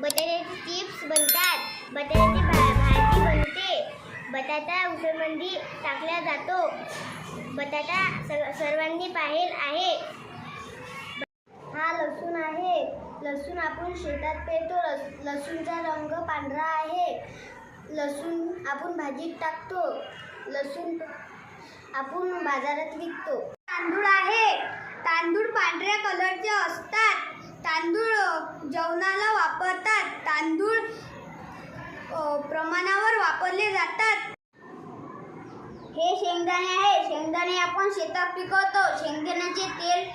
बटाट्याचे चिप्स बनतात. बटाट्याची भा भाजी बनते. बटाटा उसळमंदी टाकला जातो. बटाटा स सर्वांनी पाहिल आहे. हा लसूण आहे. लसूण आपण शेतात पेरतो. लस लसूणचा रंग पांढरा आहे. लसूण आपण भाजीत टाकतो. लसूण आपण बाजारात विकतो. तांदूळ आहे. तांदूळ पांढऱ्या कलरचे असतात. तांदूळ जेवणाला वापरतात. तांदूळ प्रमाणावर वापरले जातात. हे शेंगदाणे आहे शेंगदाणे आपण शेतात पिकवतो. शेंगदाण्याचे तेल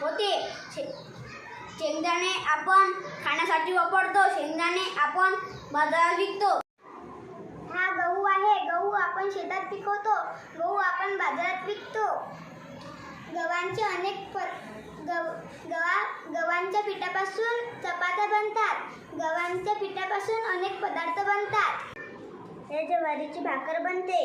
होते. शेंगदाणे आपण खाण्यासाठी वापरतो. शेंगदाणे आपण बाजारात विकतो. हा गहू आहे. गहू आपण शेतात पिकवतो. गहू आपण बाजारात विकतो. गव्हांचे अनेक प पिठापासून चपात्या बनतात. गव्हांच्या पिठापासून अनेक पदार्थ बनतात. हे ज्वारीची भाकर बनते.